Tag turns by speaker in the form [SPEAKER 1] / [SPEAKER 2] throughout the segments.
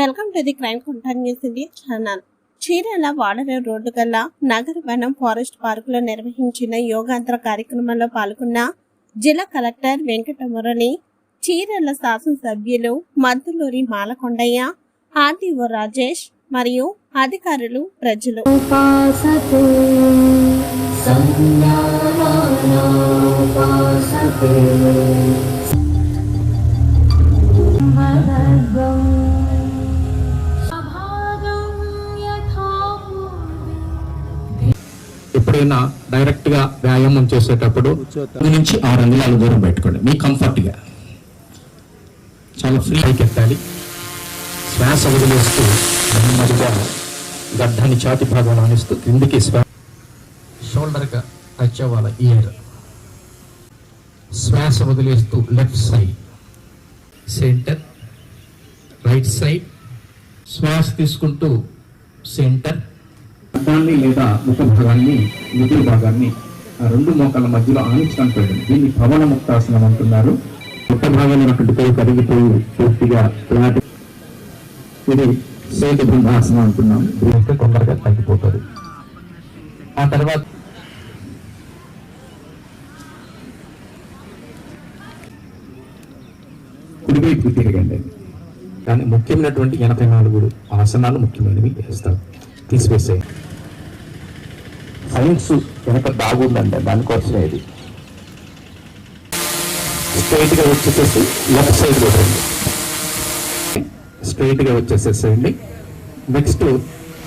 [SPEAKER 1] Welcome to the crime content news India channel. Chirala వాడర? Road గల నగర వనం forest పార్కులో నిర్వహించిన యోగాంధ్ర కార్యక్రమంలో పాల్గొన్న జిల్లా కలెక్టర్ వెంకటమురళి చీరాల శాసనసభ్యులు మద్దులూరి మాలకొండయ్య ఆర్డీఓ రాజేష్ మరియు అధికారులు ప్రజలు.
[SPEAKER 2] వ్యాయామం చేసేటప్పుడు నుంచి ఆరు అంగుళాల దూరం పెట్టుకోండి. మీ కంఫర్ట్గా. చాలా ఫ్రీ ఎత్తాలి శ్వాస వదిలేస్తూ నెమ్మదిగా గడ్డాన్ని ఛాతి భాగం ఆనిస్తూ క్రిందికి శ్వాస షోల్డర్గా టచ్ అవ్వాలి ఇయర్ శ్వాస వదిలేస్తూ left side centre right side శ్వాస తీసుకుంటూ సెంటర్ లేదా ముఖ భాగాన్ని మిగులు భాగాన్ని రెండు మోకాల మధ్యలో ఆనించడానికి వెళ్ళండి దీన్ని పవన ముక్తాసనం అంటున్నారు. ముఖ భాగంలో ఉన్నటువంటి పేరు కరిగిపోయి పూర్తిగా ఫ్లాట్ ఇది సేతు బృందాసనం అంటున్నాం. దీనికి తొందరగా తగ్గిపోతుంది. ఆ తర్వాత కుడివైపు తిరగండి. కానీ ముఖ్యమైనటువంటి ఎనభై నాలుగు ఆసనాలు ముఖ్యమైనవి వేస్తారు తీసివేసేయండి. సైన్స్ వెనక బాగుందండి దానికోసమే ఇది. స్ట్రైట్గా వచ్చేసేసి లెఫ్ట్ సైడ్ కొట్టండి. స్ట్రైట్గా వచ్చేసేసేయండి. నెక్స్ట్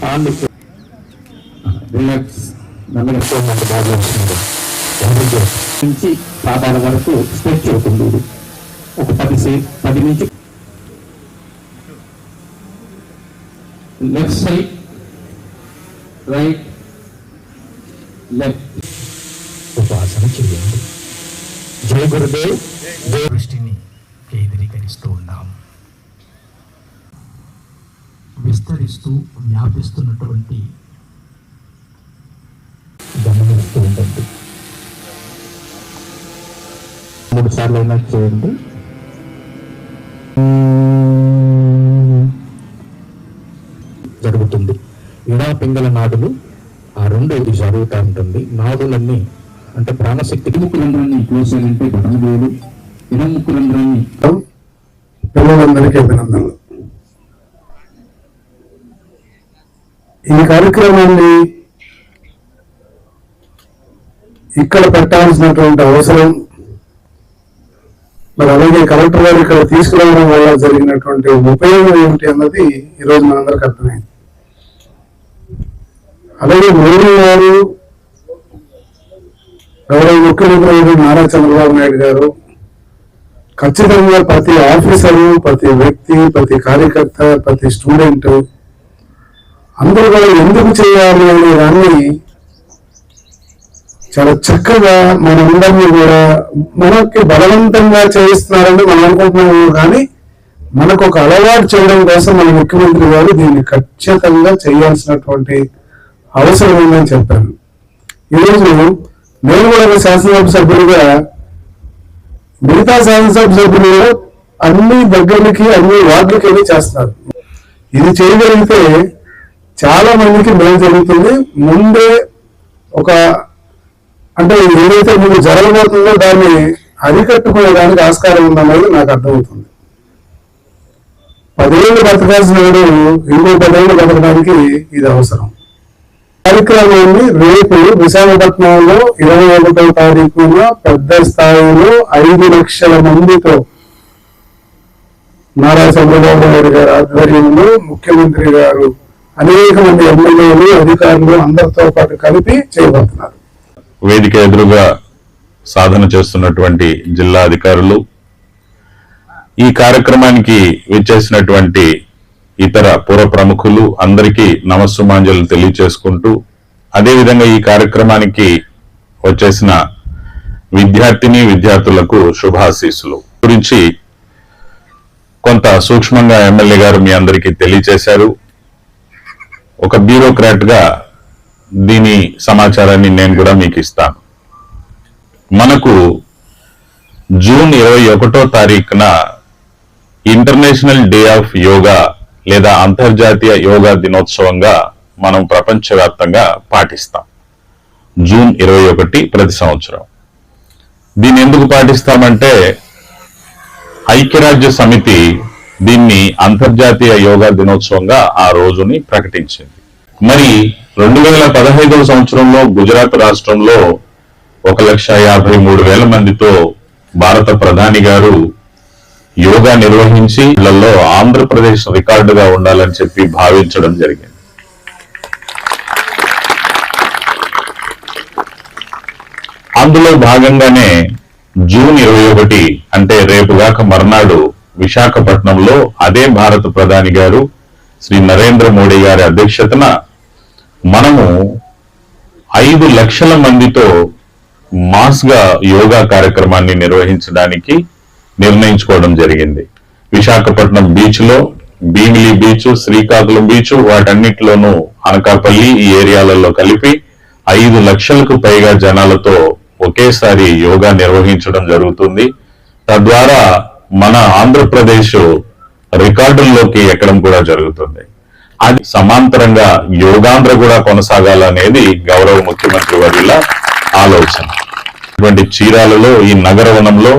[SPEAKER 2] కాళ్ళు రిలాక్స్. నమ్మకండి బాగా వచ్చింది నుంచి పాదాల వరకు స్ట్రెచ్ అవుతుంది ఇది. ఒక పది సే పది నుంచి లెఫ్ట్ సైడ్. రైట్. ఉపాసన చేయండి. జయ గురుదేవ్. దృష్టిని కేంద్రీకరిస్తూ ఉన్నాం. విస్తరిస్తూ వ్యాపిస్తున్నటువంటి గమనిస్తూ ఉండండి. మూడు సార్లు అయినా చేయండి. జరుగుతుంది. ఇడా పింగళ నాడులు. రెండు ఇది జరుగుతూ ఉంటుంది. నాడులన్నీ అంటే ప్రాణశక్తి ముక్కులందరాన్ని కోసాలంటే బడమవేలు ఇనముక్కులందరాన్ని
[SPEAKER 3] పిల్లలందరికీ అభినందనలు. ఈ కార్యక్రమాన్ని ఇక్కడ పెట్టాల్సినటువంటి అవసరం మరి అలాగే కలెక్టర్ గారు ఇక్కడ తీసుకురావడం వల్ల జరిగినటువంటి ఉపయోగం ఏమిటి అన్నది ఈరోజు మనందరికి అర్థమైంది. అలాగే మోడీ గారు గౌరవ ముఖ్యమంత్రి నారా చంద్రబాబు నాయుడు గారు ఖచ్చితంగా ప్రతి ఆఫీసరు ప్రతి వ్యక్తి ప్రతి కార్యకర్త ప్రతి స్టూడెంట్ అందరూ కూడా ఎందుకు చేయాలి అనే దాన్ని చాలా చక్కగా మనందరినీ కూడా మనకి బలవంతంగా చేయిస్తున్నారని మనం అనుకుంటున్నాము. కానీ మనకు ఒక అలవాటు చేయడం కోసం మన ముఖ్యమంత్రి గారు దీన్ని ఖచ్చితంగా చేయాల్సినటువంటి అవసరం ఉందని చెప్పాను ఈరోజు నేను కూడా ఒక శాసనసభ సభ్యులుగా మిగతా శాసనసభ సభ్యులు అన్ని దగ్గరకి అన్ని వార్డులకి వెళ్ళి చేస్తున్నారు. ఇది చేయగలిగితే చాలా మందికి మేలు జరుగుతుంది. ముందే ఒక అంటే ఏదైతే ముందు జరగబోతుందో దాన్ని అరికట్టుకోవడానికి ఆస్కారం ఉందన్నది నాకు అర్థమవుతుంది. పదేళ్ళు బతకాల్సిన వాడు ఇంకో పదేళ్ళు బతకడానికి ఇది అవసరం. కార్యక్రమాన్ని రేపు విశాఖపట్నంలో ఇరవై ఒకటో తారీఖున పెద్ద స్థాయిలో ఐదు లక్షల మందితో నారా చంద్రబాబు నాయుడు గారి ఆధ్వర్యంలో ముఖ్యమంత్రి గారు అనేక మంది ఎమ్మెల్యేలు అధికారులు అందరితో పాటు కలిపి చేయబోతున్నారు
[SPEAKER 4] వేదిక ఎదురుగా సాధన చేస్తున్నటువంటి జిల్లా అధికారులు ఈ కార్యక్రమానికి విచ్చేసినటువంటి ఇతర పుర ప్రముఖులు అందరికీ నమస్సుమాంజలు తెలియచేసుకుంటూ అదేవిధంగా ఈ కార్యక్రమానికి వచ్చేసిన విద్యార్థిని విద్యార్థులకు శుభాశీస్సులు. గురించి కొంత సూక్ష్మంగా ఎమ్మెల్యే గారు మీ అందరికీ తెలియచేశారు. ఒక బ్యూరోక్రాట్గా దీని సమాచారాన్ని నేను కూడా మీకు ఇస్తాను. మనకు జూన్ ఇరవై ఒకటో తారీఖున ఇంటర్నేషనల్ డే ఆఫ్ యోగా లేదా అంతర్జాతీయ యోగా దినోత్సవంగా మనం ప్రపంచవ్యాప్తంగా పాటిస్తాం. జూన్ ఇరవై ఒకటి ప్రతి సంవత్సరం. దీన్ని ఎందుకు పాటిస్తామంటే ఐక్యరాజ్య సమితి దీన్ని అంతర్జాతీయ యోగా దినోత్సవంగా ఆ రోజుని ప్రకటించింది. మరి రెండు వేల పదహైదవ సంవత్సరంలో గుజరాత్ రాష్ట్రంలో ఒక లక్ష యాభై మూడు వేల మందితో భారత ప్రధాని గారు యోగా నిర్వహించి ఇళ్ళలో ఆంధ్రప్రదేశ్ రికార్డుగా ఉండాలని చెప్పి భావించడం జరిగింది. అందులో భాగంగానే జూన్ ఇరవై ఒకటి అంటే రేపుగాక మర్నాడు విశాఖపట్నంలో అదే భారత ప్రధాని గారు శ్రీ నరేంద్ర మోడీ గారి అధ్యక్షతన మనము ఐదు లక్షల మందితో మాస్గా యోగా కార్యక్రమాన్ని నిర్వహించడానికి నిర్ణయించుకోవడం జరిగింది. విశాఖపట్నం బీచ్లో భీమిలి బీచ్ శ్రీకాకుళం బీచ్ వాటన్నిటిలోనూ అనకాపల్లి ఈ ఏరియాలలో కలిపి ఐదు లక్షలకు పైగా జనాలతో ఒకేసారి యోగా నిర్వహించడం జరుగుతుంది. తద్వారా మన ఆంధ్రప్రదేశ్ రికార్డుల్లోకి ఎక్కడం కూడా జరుగుతుంది. అది సమాంతరంగా యోగాంధ్ర కూడా కొనసాగాలనేది గౌరవ ముఖ్యమంత్రి వర్యుల ఆలోచన. ఇటువంటి చీరాలలో ఈ నగరవనంలో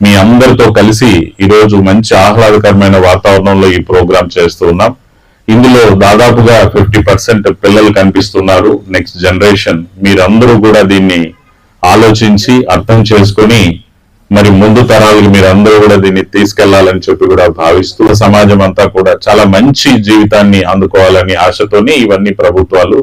[SPEAKER 4] మీ అందరితో కలిసి ఈరోజు మంచి ఆహ్లాదకరమైన వాతావరణంలో ఈ ప్రోగ్రాం చేస్తూ ఉన్నాం. ఇందులో దాదాపుగా ఫిఫ్టీ పర్సెంట్ పిల్లలు కనిపిస్తున్నారు. నెక్స్ట్ జనరేషన్ మీరందరూ కూడా దీన్ని ఆలోచించి అర్థం చేసుకొని మరి ముందు తరాలకు మీరందరూ కూడా దీన్ని తీసుకెళ్ళాలని చెప్పి కూడా భావిస్తూ సమాజం అంతా కూడా చాలా మంచి జీవితాన్ని అందుకోవాలని ఆశతోని ఇవన్నీ ప్రభుత్వాలు